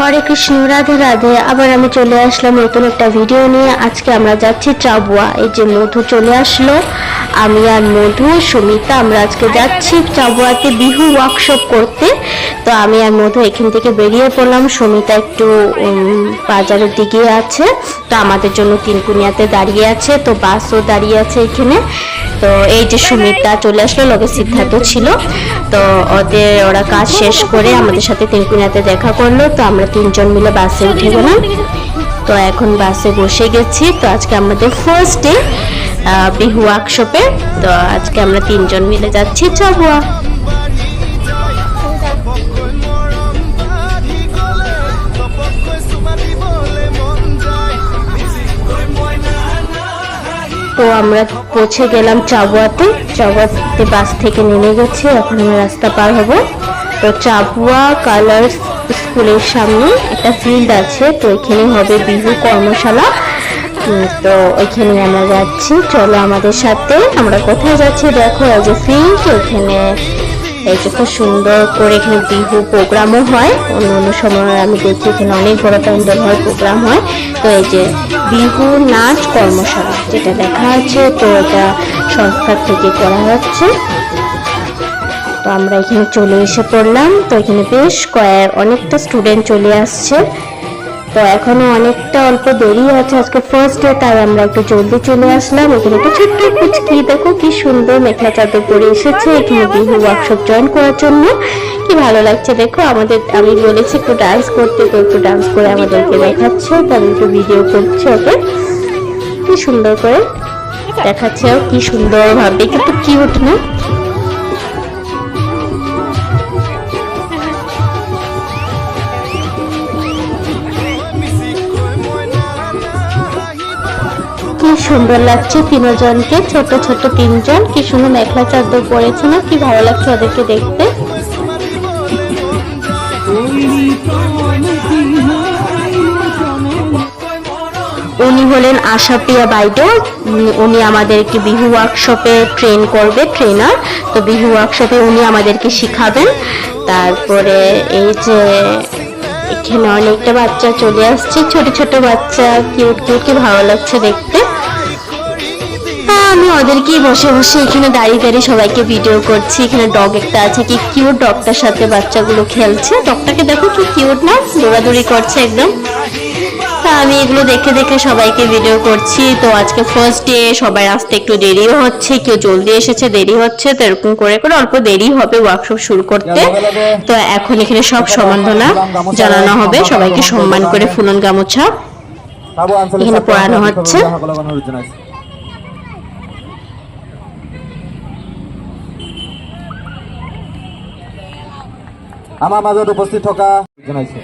হরে কৃষ্ণ, রাধে রাধে। আবার আমি চলে আসলাম নতুন একটা ভিডিও নিয়ে। আজকে আমরা যাচ্ছি চাবুয়া। এই যে মধু চলে আসলো। আমি আর মধু, সুমিতা, আমরা আজকে যাচ্ছি চাবুয়াতে বিহু ওয়ার্কশপ করতে। তো আমি আর মধু এখান থেকে বেরিয়ে পড়লাম। সুমিতা একটু বাজারের দিকে আছে। তো আমাদের জন্য তিনকুনিয়াতে দাঁড়িয়ে আছে। তো বাসও দাঁড়িয়ে আছে এখানে। তো এই যে সুমিতা চলে আসলো, লগে সিদ্ধার্থ ছিল। তো ওদের, ওরা কাজ শেষ করে আমাদের সাথে তিনকুনিয়াতে দেখা করল। তো আমরা তিনজন মিলে বাসে উঠে গেলাম। তো এখন বাসে বসে গেছি। তো আজকে আমাদের ফার্স্ট ডে বিহু ওয়ার্কশপে তো আজকে আমরা তিনজন মিলে যাচ্ছি। চাবুয়া তো আমরা পৌঁছে গেলাম চাবুয়াতে। চাবুয়াতে বাস থেকে নেমে গেছি, এখন আমরা রাস্তা পার হব। তো চাবুয়া কালার্স স্কুলের সামনে একটা ফিল্ড আছে, তো এখানে হবে বিহু কর্মশালা। তো ওইখানে আমরা যাচ্ছি। চলো আমাদের সাথে, আমরা কোথায় যাচ্ছি দেখো, এই যে ফিল্ড, এখানে এই যে খুব সুন্দর করে এখানে বিহু প্রোগ্রামও হয়। অন্য অন্য সময় আমি দেখি এখানে অনেক বড় প্যান্ডেল হয় প্রোগ্রাম হয়। তো এই যে বিহু নাচ কর্মশালা যেটা লেখা আছে, তো এটা সংস্থার থেকে করা হচ্ছে। তো আমরা এখানে চলে এসে পড়লাম। তো এখানে বেশ কয়েক, অনেকটা স্টুডেন্ট চলে আসছে। তো এখনও অনেকটা অল্প দেরি আছে আজকে ফার্স্ট ডে তাই আমরা একটু জলদি চলে আসলাম। এখানে একটা ছোট্ট কুচকি দেখো কি সুন্দর মেখলা চাদর পরে এসেছে। এখানে বিহু ওয়ার্কশপ জয়েন করার জন্য। কি ভালো লাগছে দেখো আমাদের আমি বলেছি একটু ডান্স করতে তো একটু ডান্স করে আমাদেরকে দেখাচ্ছে তো আমি একটু ভিডিও করছে ওকে। কি সুন্দর করে দেখাচ্ছে কি সুন্দর ভাবে কিন্তু কিউট না? কি সুন্দর লাগছে তিনজনকে? ছোট ছোট তিনজন। কি সুন্দর মেখলা চাদর পরেছে না? কি ভালো লাগছে ওদেরকে দেখতে? উনি হলেন আশাপ্রিয়া বাইডো। উনি আমাদেরকে বিহু ওয়ার্কশপে ট্রেন করবে ট্রেনার তো বিহু ওয়ার্কশপে উনি আমাদেরকে শিখাবেন। তারপরে এই যে এখানে অনেকটা বাচ্চা চলে আসছে। ছোট ছোট বাচ্চা কিউট কিউট কি ভালো লাগছে দেখতে? আমি ওদেরকেই বসে বসে এখানে দাঁড়িয়ে দাঁড়িয়ে সবাইকে ভিডিও করছি। এখানে ডগ একটা আছে, কি কিউট ডগটার সাথে বাচ্চাগুলো খেলছে। ডগটাকে দেখো কি কিউট না, দৌড়াদৌড়ি করছে একদম। আমি এগুলো দেখে দেখে সবাইকে ভিডিও করছি। তো আজকে ফার্স্ট ডে সবাই আসতে একটু দেরিও হচ্ছে, কেউ জলদি এসেছে, দেরি হচ্ছে, তো এরকম করে করে অল্প দেরি হবে ওয়ার্কশপ শুরু করতে। তো এখন এখানে সব সম্বর্ধনা জানানো হবে। সবাইকে সম্মান করে ফুলন গামোছা। এখানে সন্থা হচ্ছে। বিষয়ববীয়াসকলক অনুৰোধ জনাইছোঁ আমাৰ মাজত উপস্থিত থকা জনাইছোঁ।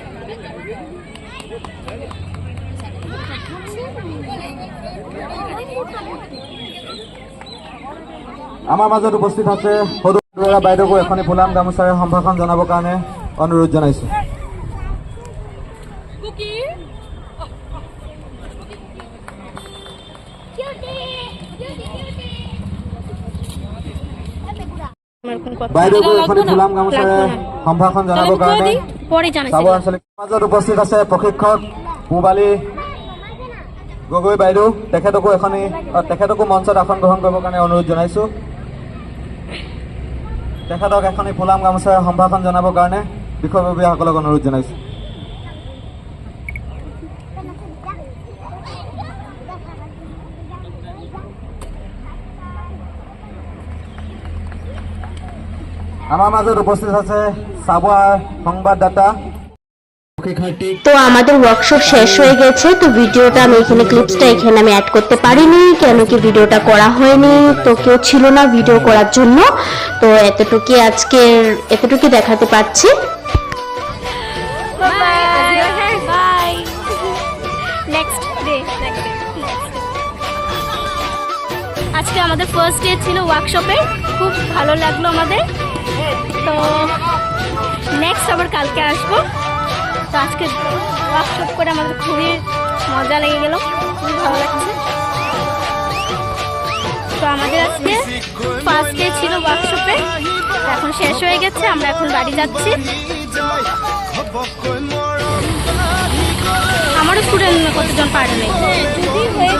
আমাৰ মাজত উপস্থিত আছে সৰু ল'ৰা বাইদেউকো এখনি ফুলাম, গামোচাৰে সম্ভাষণ জনাবৰ কাৰণে অনুৰোধ জনাইছোঁ। ফুলাম সম্ভাষণ জনাবৰ কাৰণে পৰে জানাইছি চাব আঞ্চলিক মাজত উপস্থিত আছে প্ৰশিক্ষক মোবালী গগৈ বাইদেউ। তেখেতকো এখনি তেখেতকো মঞ্চত আসন গ্ৰহণ কৰিবৰ কাৰণে অনুৰোধ জনাইছোঁ। তেখেতক এখনি ফুলাম গামোচাৰে সম্ভাষণ জনাবৰ কাৰণে বিষয়ববীয়াসকলক অনুৰোধ জনাইছোঁ। আমাৰ মাজত উপস্থিত আছে চাবুৱাৰ সংবাদদাতা তো আমাদের ওয়ার্কশপ শেষ হয়ে গেছে তো ভিডিওটা আমি এখানে ক্লিপসটা এখানে আমি অ্যাড করতে পারিনি কেন কি ভিডিওটা করা হয়নি তো কেউ ছিল না ভিডিও করার জন্য তো এতটুকু আজকের এতটুকু দেখাতে পারছি. আজকে আমাদের ফার্স্ট ডে ছিল ওয়ার্কশপে খুব ভালো লাগল আমাদের তো নেক্সট আবার কালকে আসব। তো আজকে ওয়ার্কশপ করে আমাদের খুবই মজা লেগে গেল, খুবই ভালো লাগছে। তো আমাদের আজকে ফার্স্ট ডে ছিল ওয়ার্কশপে এখন শেষ হয়ে গেছে, আমরা এখন বাড়ি যাচ্ছি। আমারও স্টুডেন্ট কতজন পারে যদি হয়ে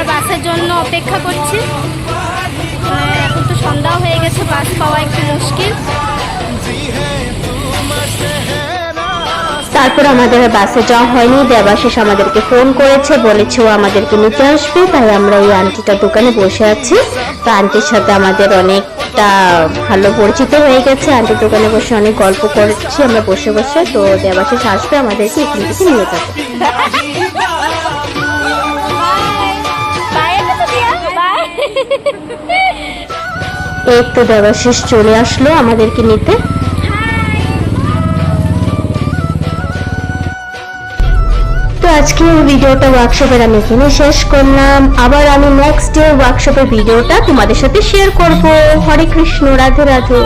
আমরা বাসের জন্য অপেক্ষা করছি। এখন তো সন্ধ্যা হয়ে গেছে, বাস পাওয়া একটু মুশকিল। তারপর আমাদের বাসে যাওয়া হয়নি দেবাশিস আমাদেরকে ফোন করেছে, বলেছে ও আমাদেরকে নিতে আসবে, তাই আমরা ওই আন্টিটার দোকানে বসে আছি। তো আন্টির সাথে আমাদের অনেকটা ভালো পরিচিত হয়ে গেছে, আন্টির দোকানে বসে অনেক গল্প করছি, আমরা বসে বসে, তো দেবাশিস আসবে আমাদেরকে, এখান থেকে নিয়ে যাবে। এই তো দেবাশিস চলে আসলো আমাদেরকে নিতে। তো আজকে ভিডিওটা ওয়ার্কশপের আমি এখানে শেষ করলাম। আবার আমি নেক্সট ডে ওয়ার্কশপের ভিডিওটা তোমাদের সাথে শেয়ার করব। হরে কৃষ্ণ, রাধে রাধে।